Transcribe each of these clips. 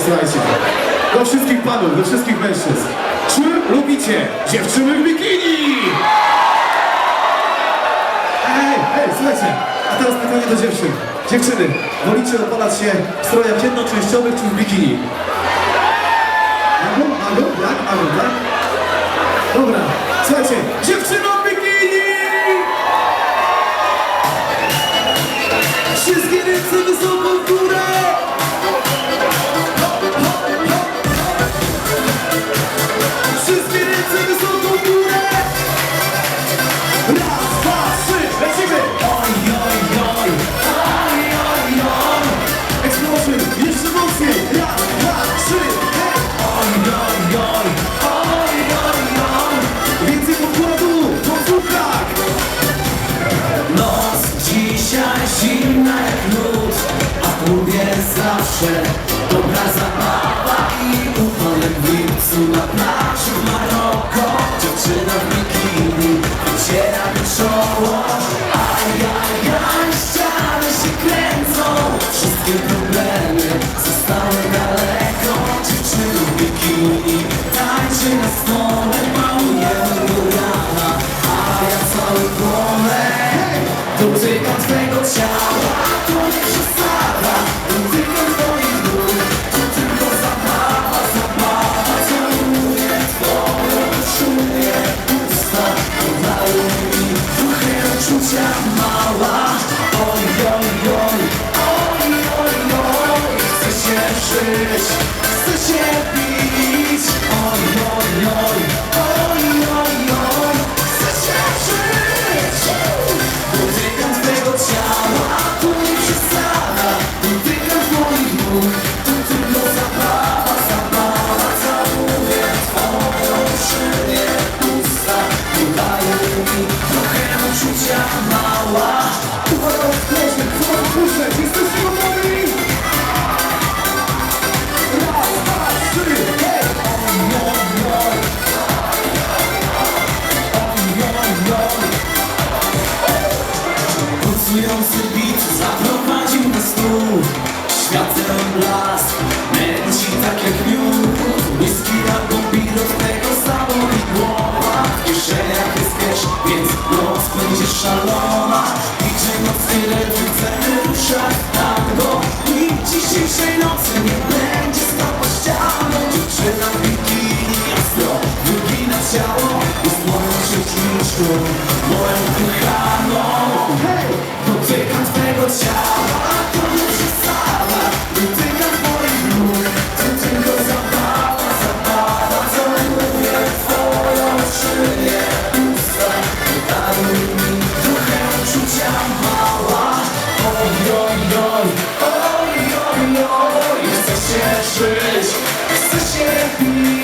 Słuchajcie, do wszystkich panów, do wszystkich mężczyzn. Czy lubicie dziewczyny w bikini? Ej, ej, słuchajcie, a teraz pytanie do dziewczyn. Dziewczyny, wolicie opalać się w strojach jednoczęściowych czy w bikini? Albo, albo, jak, albo, tak? Dobra, słuchajcie, zimna jak lód A w klubie zawsze dobra zabawa I upadek w lipcu na plaży w Maroko. Dziewczyna w bikini wyciera mi czoło Ajajaj, ściany się kręcą. Wszystkie problemy zostały daleko. Dziewczyna w bikini tańczy na stole Małujemy żyć, chcę się bić tak jak miód Whisky albo pilot, tego samo i głowa. W kieszeniach jest cash, więc noc będzie szalona. DJ nocny rytm, chcemy ruszać tango I dzisiejszej nocy nie będzie stopa ścianą. Dziewczyna w bikini ostro wygina ciało. Jest moją księżniczką, moją kochaną. Dotykam twego ciała, się żyć, chcę się bić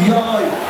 হয়।